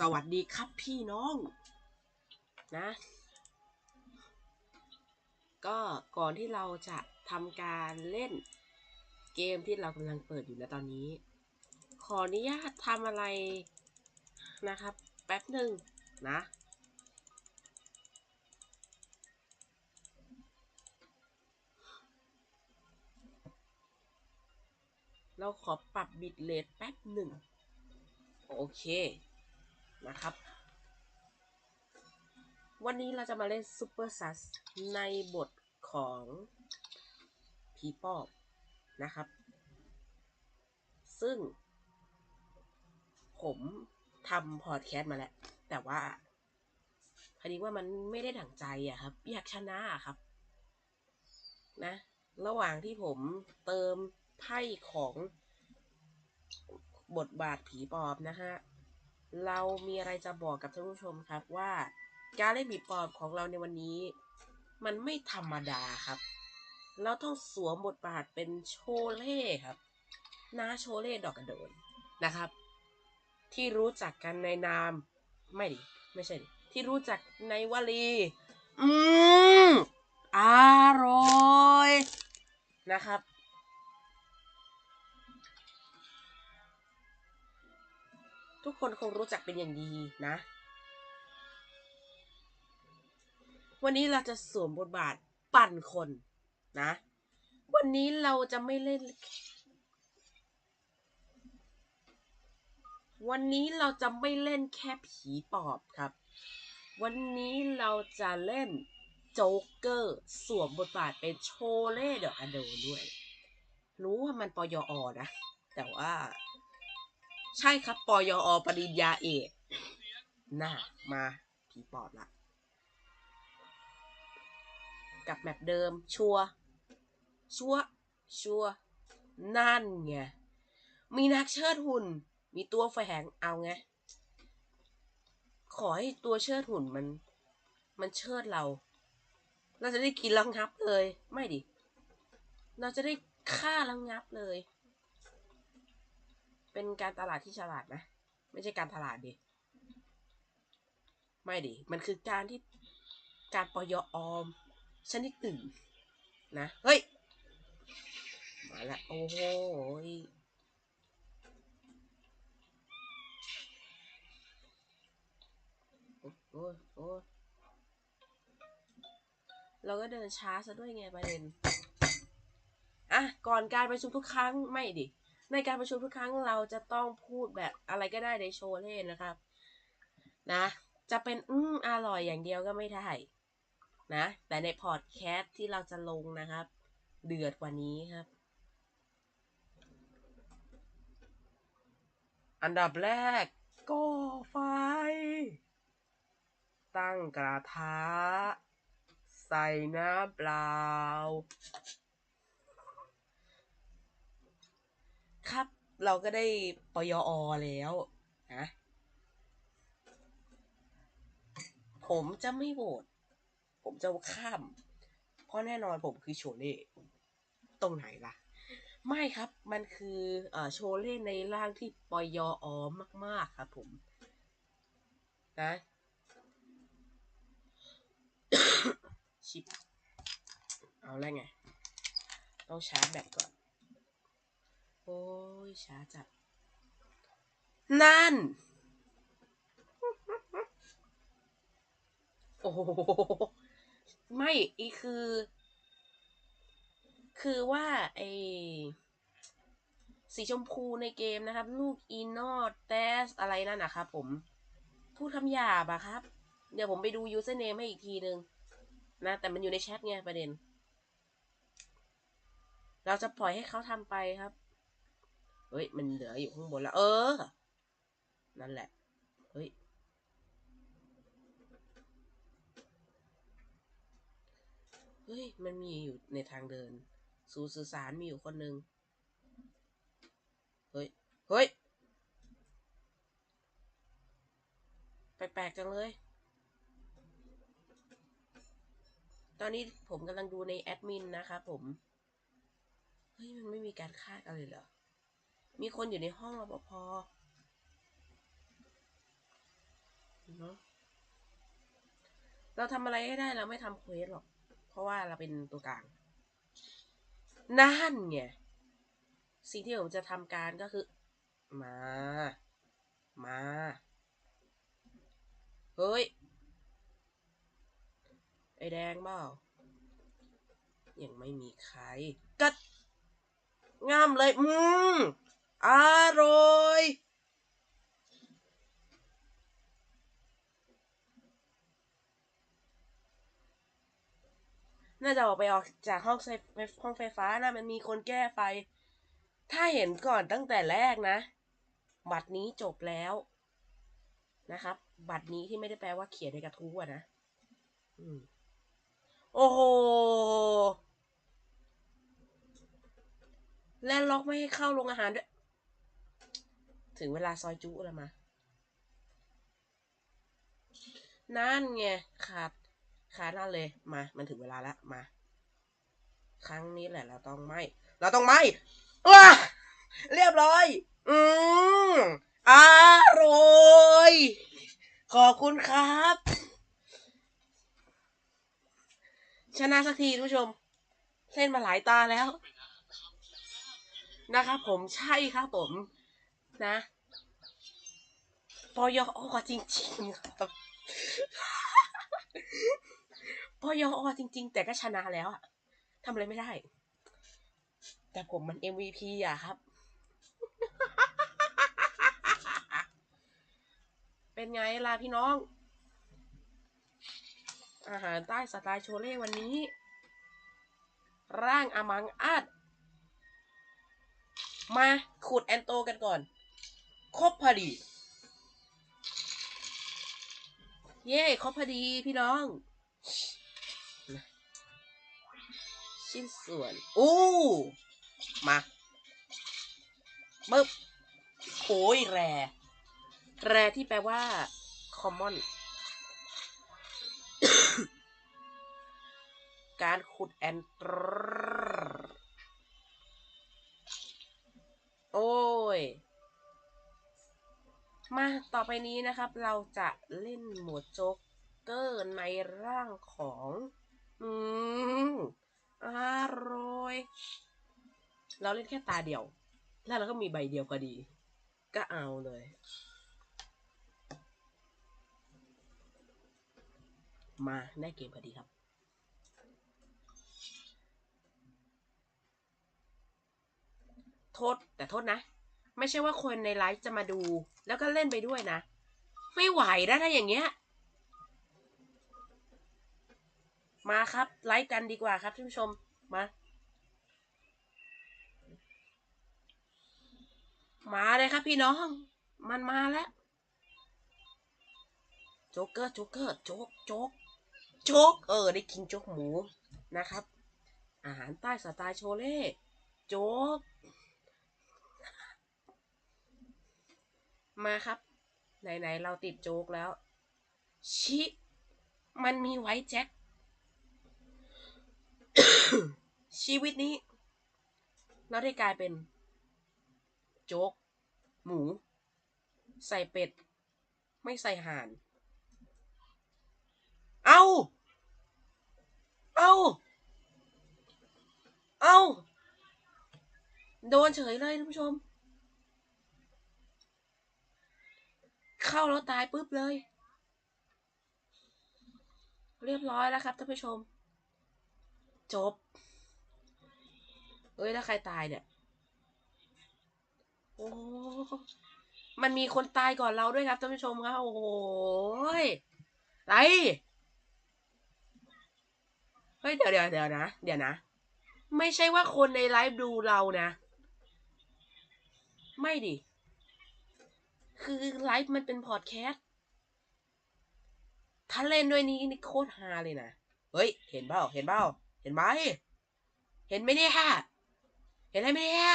สวัสดีครับพี่น้อง นะ ก็ก่อนที่เราจะทำการเล่นเกมที่เรากำลังเปิดอยู่นะตอนนี้ ขออนุญาตทำอะไรนะครับ แป๊บหนึ่งนะเราขอปรับบิตเรทแป๊บหนึ่ง โอเค นะครับ วันนี้เราจะมาเล่นซูเปอร์ซัสในบทของผีปอบนะครับ ซึ่ง ผมทำพอดแคสต์มาแล้ว แต่ว่าพอดีว่ามันไม่ได้ดั่งใจอะครับ อยากชนะอะครับ นะ ระหว่างที่ผมเติมไพ่ของบทบาทผีปอบนะฮะ เรามีอะไรจะบอกกับท่านผู้ชมครับว่า การเล่นผีปอบของเราในวันนี้ มันไม่ธรรมดาครับ เราต้องสวมบทบาทเป็นโชเล่ครับนาโชเล่ดอกกระโดนนะครับ ที่รู้จักกันในนาม ไม่ดิไม่ใช่ดิที่รู้จักในวลี อืมอร่อยนะครับ ทุกคนคงรู้จักเป็นอย่างดีนะ วันนี้เราจะสวมบทบาทปั่นคนนะ วันนี้เราจะไม่เล่น วันนี้เราจะไม่เล่นแค่ผีปอบครับ วันนี้เราจะเล่นโจ๊กเกอร์สวมบทบาทเป็นโชเล่เดอะอโดด้วย รู้ว่ามันปยอนะ แต่ว่า ใช่ครับปยอปริญญาเอกน่ามาผีปอบละกับแมปเดิม ชัว ชัว ชัว นั่นไง มีนักเชิดหุ่น มีตัวแฝงเอาไง ขอให้ตัวเชิดหุ่นมัน มันเชิดเรา เราจะได้กินล้วงับเลย ไม่ดิ เราจะได้ฆ่าล้วงับเลย เป็นการตลาดที่ฉลาดนะ ไม่ใช่การตลาดดิ ไม่ดิ มันคือการที่การปยออมชนิดหนึ่งนะ เฮ้ย มาล้วโอ้โหยโอ้โอ้ยโอ้ยเราก็เดินช้าซะด้วยไงประเด็น อะ ก่อนการประชุมทุกครั้งไม่ดิ ในการประชุมทุกครั้งเราจะต้องพูดแบบอะไรก็ได้ในโชว์เล่นนะครับ นะ จะเป็นอืมอร่อยอย่างเดียวก็ไม่ได้นะ แต่ในพอดแคสต์ที่เราจะลงนะครับ เดือดกว่านี้ครับ อันดับแรกก่อไฟ ตั้งกระทะ ใส่น้ำเปล่า ครับ เราก็ได้ปยอแล้วนะผมจะไม่โหวตผมจะข้าม เพราะแน่นอนผมคือโชเล่ตรงไหนล่ะ ไม่ครับมันคืออโชเล่ในร่างที่ปยออมาก ๆ ครับผม นะ ชิบเอาแล้วไง ต้องชาร์จแบตก่อน โอ้ยช้าจัด นั่น โอ้โหไม่อีคือ คือว่าไอสีชมพูในเกมนะครับ ลูกอีนอตเตสอะไรนั่นนะครับผม พูดคำหยาบอะครับ เดี๋ยวผมไปดู username ให้อีกทีนึง นะ แต่มันอยู่ในแชทไงประเด็น เราจะปล่อยให้เขาทำไปครับ เฮ้ย มันเหลืออยู่ข้างบนแล้ว เออ นั่นแหละ เฮ้ย เฮ้ย มันมีอยู่ในทางเดิน สู่สื่อสารมีอยู่คนหนึ่งเฮ้ย เฮ้ย แปลกๆจังเลย ตอนนี้ผมกำลังดูในแอดมินนะครับผม เฮ้ย มันไม่มีการคาดอะไรเหรอ มีคนอยู่ในห้องรปภเนอะเราทำอะไรให้ได้เราไม่ทำเควสหรอก เพราะว่าเราเป็นตัวกลาง นั่นไงสิ่งที่ผมจะทำการก็คือ มา มา เฮ้ย ไอแดงเปล่ายังไม่มีใครกัดงามเลย อืม อร่อยน่าจะออกไปออกจากห้องไฟห้องไฟฟ้านะมันมีคนแก้ไฟ ถ้าเห็นก่อนตั้งแต่แรกนะ บัตรนี้จบแล้วนะครับ บัตรนี้ที่ไม่ได้แปลว่าเขียนในกระทู้อะนะอืมโอ้โห และล็อกไม่ให้เข้าโรงอาหารด้วย ถึงเวลาซอยจุแล้วมา นั่นไงขาดขาดนั่นเลย มา มันถึงเวลาแล้วมา ครั้งนี้แหละ เราต้องไม่ เราต้องไม่ว้าเรียบร้อย อืมอร่อย ขอบคุณครับ ชนะสักทีทุกผู้ชมเล่นมาหลายตาแล้ว นะครับผมใช่ครับผม นะปอยอจริงๆครับปอยอจริง ๆ แต่ก็ชนะแล้วอะทำอะไรไม่ได้ แต่ผมมัน MVP อะครับ เป็นไงล่ะพี่น้อง อาหารใต้สไตล์โชเล่วันนี้ ร่างอมังอาดมาขุดแอนโตกันก่อน ครบพอดี เย้ครบพอดีพี่น้อง ชิ้นส่วนอู้มาปึ๊บโอ้ยแรแรที่แปลว่า common การขุดแอนตรโอ้ย มาต่อไปนี้นะครับเราจะเล่นหมดโจ๊กเกอร์ในร่างของ อืมอร่อย เราเล่นแค่ตาเดียว แล้วเราก็มีใบเดียวก็ดี ก็เอาเลยมาได้เกมพอดีครับ โทษ แต่โทษนะ ไม่ใช่ว่าคนในไลฟ์จะมาดู แล้วก็เล่นไปด้วยนะ ไม่ไหวนะถ้าอย่างเงี้ย มาครับไลฟ์กันดีกว่าครับท่านผู้ชมมา มาเลยครับพี่น้อง มันมาแล้วโจ๊กเกอร์โจ๊กเกอร์โจ๊กโจ๊กโจ๊กเออได้กินโจ๊กหมูนะครับ อาหารใต้สไตล์โชเล่โจ๊ก มาครับ ไหนๆเราติดโจ๊กแล้ว ชิ มันมีไว้แจ็ค ชีวิตนี้ เราได้กลายเป็น โจ๊ก หมู ใส่เป็ด ไม่ใส่ห่าน เอาเอาเอาโดนเฉยเลยท่านผู้ชม เข้าแล้วตายปุ๊บเลย เรียบร้อยแล้วครับท่านผู้ชม จบ เอ้ยแล้วใครตายเนี่ย โอ้มันมีคนตายก่อนเราด้วยครับท่านผู้ชมครับโอ้โหยไรเฮ้ยเดี๋ยวเดี๋ยวเดี๋ยวนะ เดี๋ยวนะ ไม่ใช่ว่าคนในไลฟ์ดูเรานะ ไม่ดิ คือไลฟ์มันเป็นพอดแคสต์ถ้าเล่นด้วยนี้นี่โคตรฮาเลยนะ เฮ้ย เห็นเปล่า เห็นเปล่า เห็นไหม เห็นไมเนี่ยฮะเห็นอะไรไหมเนี่ย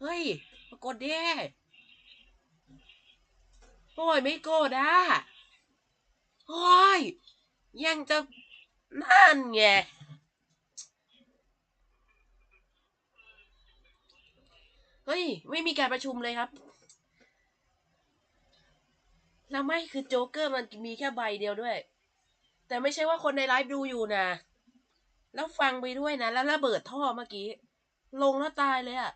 เฮ้ย มากดดิโอ้ยไม่กดอะโอ้ย ยังจะนั่นไงเฮ้ย ไม่มีการประชุมเลยครับ แล้วไม่คือโจ๊กเกอร์มันมีแค่ใบเดียวด้วย แต่ไม่ใช่ว่าคนในไลฟ์ดูอยู่นะ แล้วฟังไปด้วยนะ แล้วระเบิดท่อเมื่อกี้ ลงแล้วตายเลยอะ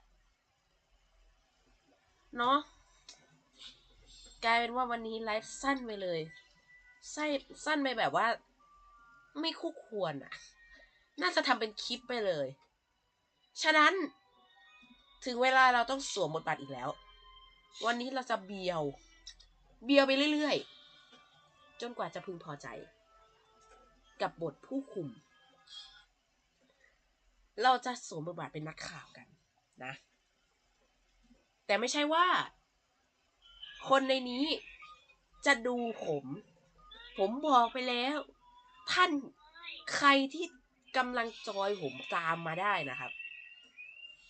เนาะกลายเป็นว่าวันนี้ไลฟ์สั้นไปเลยสั้นสั้นไปแบบว่า ไม่คู่ควรอะน่าจะทำเป็นคลิปไปเลย ฉะนั้น ถึงเวลาเราต้องสวมบทบาทอีกแล้ว วันนี้เราจะเบียว เบียวไปเรื่อยๆ จนกว่าจะพึงพอใจ กับบทผู้คุม เราจะสวมบทบาทเป็นนักข่าวกันนะ แต่ไม่ใช่ว่า คนในนี้จะดูผม ผมบอกไปแล้ว ท่านใครที่กำลังจอยผมตามมาได้นะครับ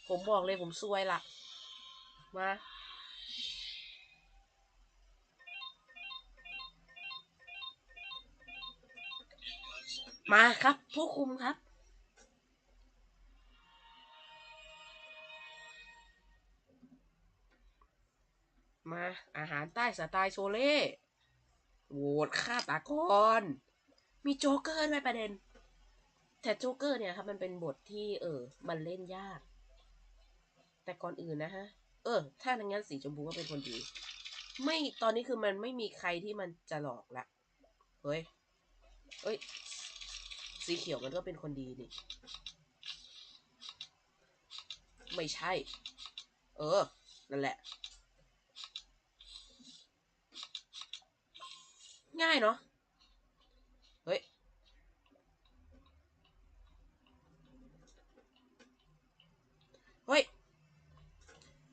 ผมบอกเลยผมซวยละมา มาครับผู้คุมครับ มาอาหารใต้สไตล์โชเล่โหวตฆาตากร มีโจ๊กเกอร์ด้วยประเด็น แต่โจ๊กเกอร์เนี่ยครับมันเป็นบทที่เออ มันเล่นยาก แต่ก่อนอื่นนะฮะ เออ ถ้าอย่างนั้นสีชมพูก็เป็นคนดีไม่ตอนนี้คือมันไม่มีใครที่มันจะหลอกละ เฮ้ย เอ้ย สีเขียวมันก็เป็นคนดีนี่ ไม่ใช่ เออ นั่นแหละ ง่ายเนาะ เฮ้ย เฮ้ย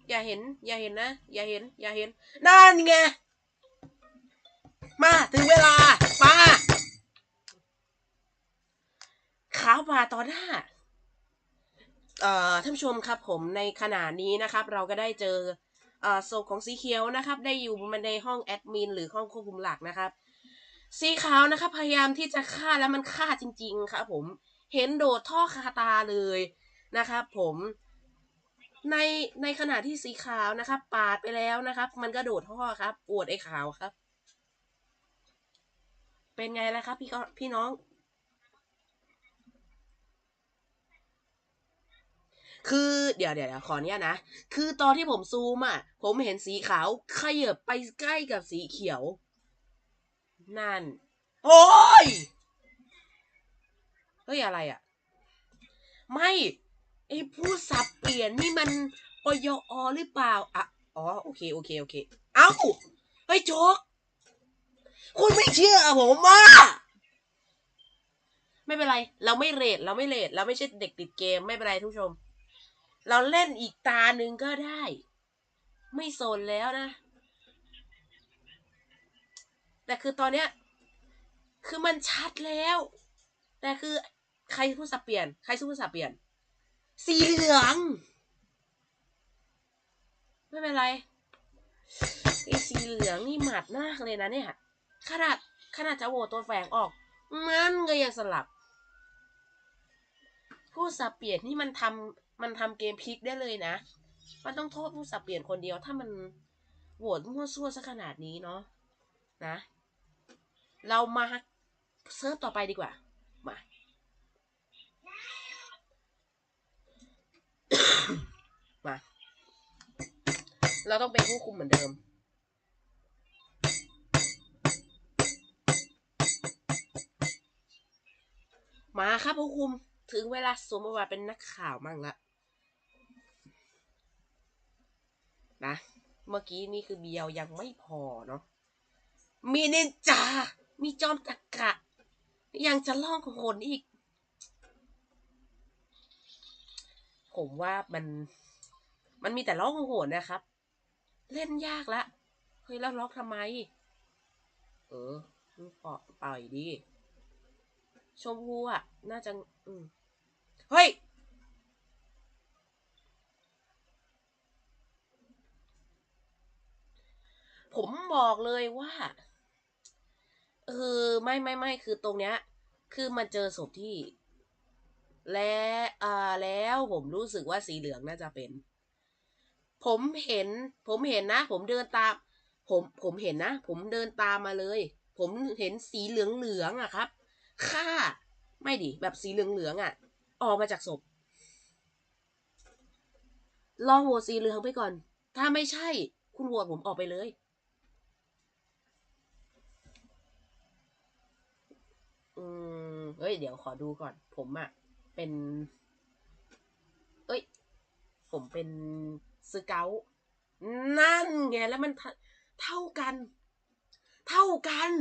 อย่าเห็น อย่าเห็นนะ อย่าเห็น อย่าเห็น นั่นไง มา ถึงเวลา มา ขาวผ่าต่อหน้าเอ่อท่านผู้ชมครับผมในขณะนี้นะครับ เราก็ได้เจอเอ่อศพของสีเขียวนะครับ ได้อยู่มันในห้องแอดมินหรือห้องควบคุมหลักนะครับ สีขาวนะครับพยายามที่จะฆ่าแล้วมันฆ่าจริง ๆ ครับ ผมเห็นโดดท่อคาตาเลยนะครับผมในในขณะที่สีขาวนะครับ ปาดไปแล้วนะครับ มันก็โดดท่อครับ ปวดไอ้ขาวครับ เป็นไงล่ะครับ พี่ก็พี่น้อง คือเดี๋ยวเดี๋ยวขอเนี้ยนะ คือตอนที่ผมซูมอะ ผมเห็นสีขาวขยับไปใกล้กับสีเขียว นั่น โอ้ย เฮ้ย อะไรอะ ไม่ไอ้ผู้สับเปลี่ยนนี่มันปยอหรือเปล่าอะอ๋อ โอเค โอเค โอเค เอ้าเฮ้ยโจ๊กคุณไม่เชื่อผมอะไม่เป็นไร เราไม่เรทเราไม่เรทเราไม่ใช่เด็กติดเกม ไม่เป็นไรทุกชม เราเล่นอีกตาหนึ่งก็ได้ ไม่โซนแล้วนะ แต่คือตอนเนี้ย คือมันชัดแล้ว แต่คือใครพูดสับเปลี่ยน ใครพูดสับเปลี่ยน สีเหลือง ไม่เป็นไรไอ้สีเหลืองนี่หมัดมากเลยนะเนี่ยขนาดขนาดจะโหวตตัวแฝงออก มันก็ยังสลับ ผู้สับเปลี่ยนนี่มันทำ มันทำเกมพลิกได้เลยนะ มันต้องโทษผู้สับเปลี่ยนคนเดียว ถ้ามันโหวตมั่วซั่วซะขนาดนี้เนาะนะ เรามาเซิร์ฟต่อไปดีกว่า มามา เราต้องเป็นผู้คุมเหมือนเดิม มาครับผู้คุม ถึงเวลาสวมบทบาทเป็นนักข่าวมั่งละ นะ เมื่อกี้นี่คือเบียวยังไม่พอเนาะมีนินจา มีจอมจักะ ยังจะล่องของคนอีก ผมว่ามันมันมีแต่ล่องโหนนะครับ เล่นยากละเฮ้ยแล้วล็อกทำไม เออมึงปล่อยปล่อยดี ชมพูอะ น่าจะ อืม เฮ้ย ผมบอกเลยว่าเออไม่ไม่ไม่คือตรงเนี้ย คือมันเจอศพที่ และอ่าแล้วผมรู้สึกว่าสีเหลืองน่าจะเป็น ผมเห็น ผมเห็นนะ ผมเดินตาม ผมผมเห็นนะ ผมเดินตามมาเลย ผมเห็นสีเหลืองเหลืองอะครับค่าไม่ดิแบบสีเหลืองเหลืองอะออกมาจากศพลองโหวตสีเหลืองไปก่อน ถ้าไม่ใช่ คุณโหวตผมออกไปเลย อืม เอ้ย เดี๋ยวขอดูก่อน ผมอะเป็น เอ้ย ผมเป็นสเกลนั่นไงแล้วมันเท่าเท่ากัน เท่ากัน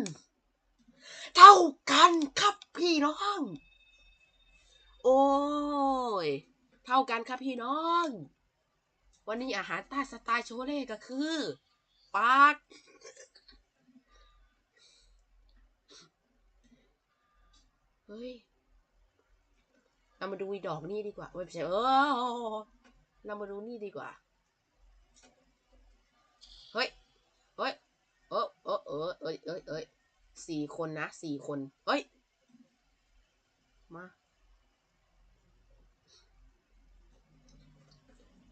เท่ากันครับพี่น้อง โอ้ย เท่ากันครับพี่น้อง วันนี้อาหารใต้สไตล์โชเล่ก็คือปาก เฮ้ย เรามาดูอีดอกนี่ดีกว่าเว้ยไม่ใช่เออเรามาดูนี่ดีกว่า เฮ้ย เฮ้ย เออเออเออเอ้ยเอ้ยเอ้ยสี่คนนะสี่คนเฮ้ย มา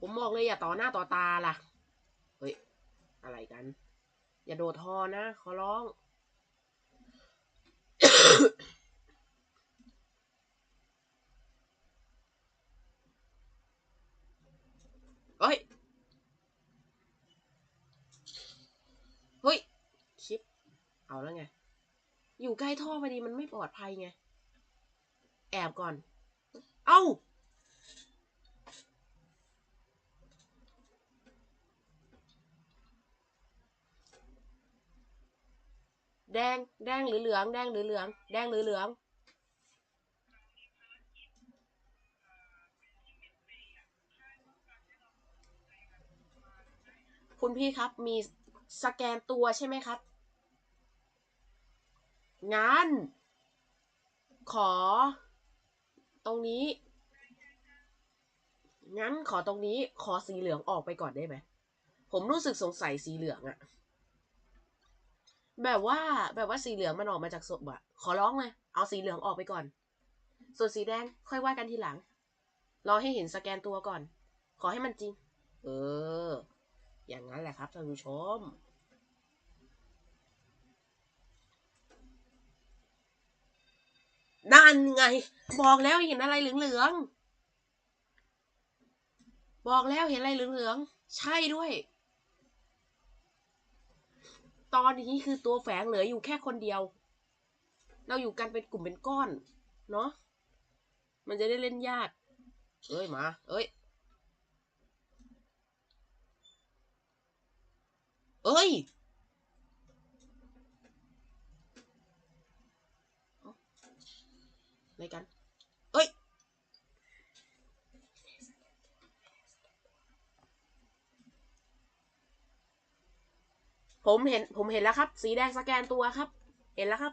ผมบอกเลยอย่าต่อหน้าต่อตาล่ะ เฮ้ย อะไรกัน อย่าโดดทอนะ ขอร้อง เฮ้ย เฮ้ยชิป เอาแล้วไง อยู่ใกล้ท่อพอดีมันไม่ปลอดภัยไง แอบก่อน เอ้า แดง แดงหรือเหลือง แดงหรือเหลือง แดงหรือเหลือง คุณพี่ครับมีสแกนตัวใช่ไหมครับ งั้น ขอ ตรงนี้ งั้นขอตรงนี้ขอสีเหลืองออกไปก่อนได้ไหม ผมรู้สึกสงสัยสีเหลืองอะแบบว่าแบบว่าสีเหลืองมันออกมาจากศพอะขอร้องเลย เอาสีเหลืองออกไปก่อน ส่วนสีแดงค่อยว่ากันทีหลัง รอให้เห็นสแกนตัวก่อน ขอให้มันจริง เออ อย่างนั้นแหละครับท่านผู้ชมนั่นไง บอกแล้วเห็นอะไรเหลืองๆ บอกแล้วเห็นอะไรเหลืองๆ ใช่ด้วย ตอนนี้คือตัวแฝงเหลืออยู่แค่คนเดียว เราอยู่กันเป็นกลุ่มเป็นก้อน เนาะ มันจะได้เล่นยาก เอ้ยมา เอ้ย เอ้ยอะไรกัน เอ้ย ผมเห็น ผมเห็นแล้วครับ สีแดงสแกนตัวครับ เห็นแล้วครับ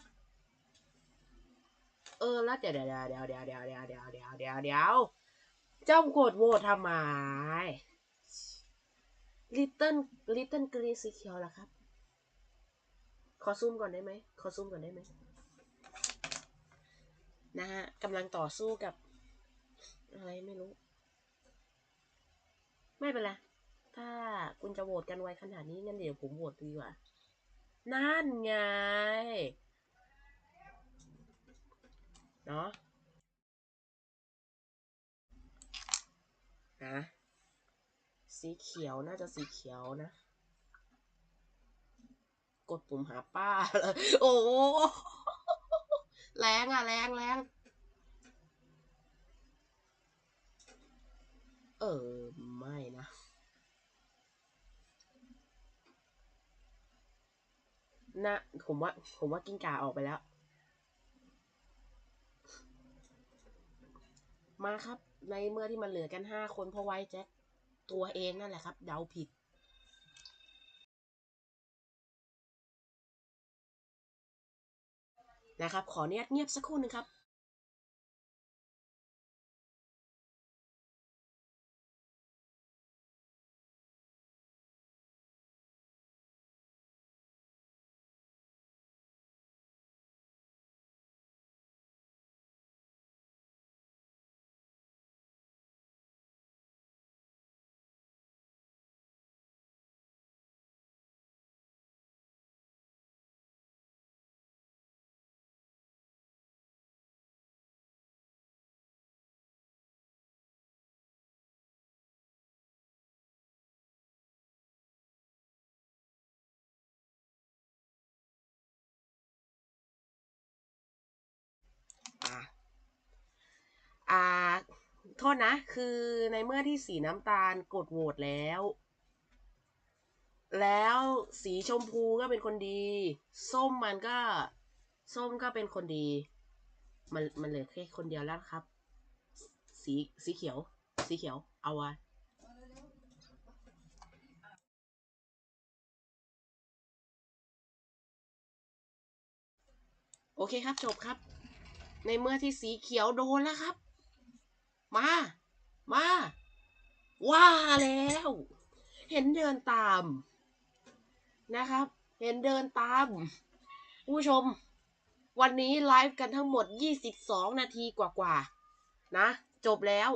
เออ แล้วเดี๋ยวเดี๋ยวเดี๋ยวเดี๋ยวเดี๋ยวเดี๋ยวเดี๋ยวเดี๋ยวเดี๋ยวเจ้ากดโหวตทำไม ลิตเติ้ลลิตเติ้ลกรีสีเขียวเหรอครับ ขอซูมก่อนได้ไหม ขอซูมก่อนได้ไหมนะฮะกำลังต่อสู้กับ อะไรไม่รู้ ไม่เป็นไร ถ้าคุณจะโหวตกันไวขนาดนี้งั้นเดี๋ยวผมโหวตดีกว่า นั่นไง เนาะนะ สีเขียวน่าจะสีเขียวนะ กดปุ่มหาป้าเลยโอ้โหแรงอะ แรงแรงเออ ไม่นะนะผมว่า ผมว่ากิ้งก่าออกไปแล้ว มาครับ ในเมื่อที่มันเหลือกันห้าคนเพราะไว้แจ็ค ตัวเองนั่นแหละครับ เดาผิดนะครับ ขออนุญาตเงียบสักครู่หนึ่งครับ อ่า โทษนะ คือในเมื่อที่สีน้ำตาลกดโหวตแล้ว แล้วสีชมพูก็เป็นคนดี ส้มมันก็ ส้มก็เป็นคนดี มันมันเหลือแค่คนเดียวแล้วครับ สีสีเขียว สีเขียว เอาไว้โอเคครับ จบครับ ในเมื่อที่สีเขียวโดนแล้วครับ มา มา ว่าแล้ว เห็นเดินตามนะครับ เห็นเดินตาม ผู้ชม วันนี้ไลฟ์กันทั้งหมด 22 นาทีกว่าๆนะ จบแล้ว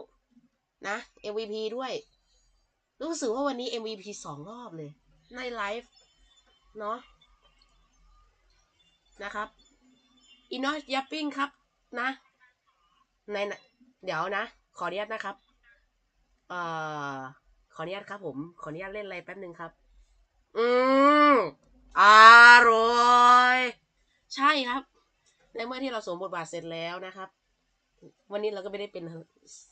นะ MVP ด้วย รู้สึกว่าวันนี้ MVP สองรอบเลย ในไลฟ์เนาะนะครับอีนอสยัปปิ้งครับนะในเดี๋ยวนะ ขออนุญาตนะครับ เอ่อ ขออนุญาตครับผม ขออนุญาตเล่นอะไรแป๊บหนึ่งครับ อืมอร่อย ใช่ครับ ในเมื่อที่เราสวมบทบาทเสร็จแล้วนะครับ วันนี้เราก็ไม่ได้เป็น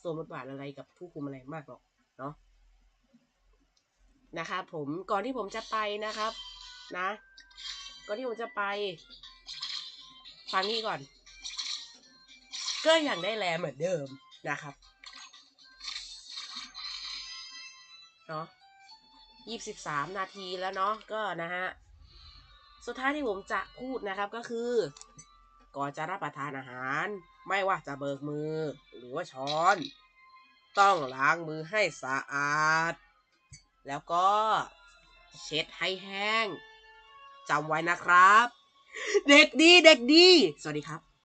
สวมบทบาทอะไรกับผู้คุมอะไรมากหรอก เนาะ นะครับผม ก่อนที่ผมจะไปนะครับ นะ ก่อนที่ผมจะไป ฟังนี่ก่อน ก็ยังได้แลเหมือนเดิมนะครับ เนาะยี่สิบสามนาทีแล้วเนาะก็นะฮะ สุดท้ายที่ผมจะพูดนะครับก็คือ ก่อนจะรับประทานอาหาร ไม่ว่าจะเบิกมือหรือว่าช้อน ต้องล้างมือให้สะอาด แล้วก็เช็ดให้แห้งจำไว้นะครับ เด็กดีเด็กดี สวัสดีครับ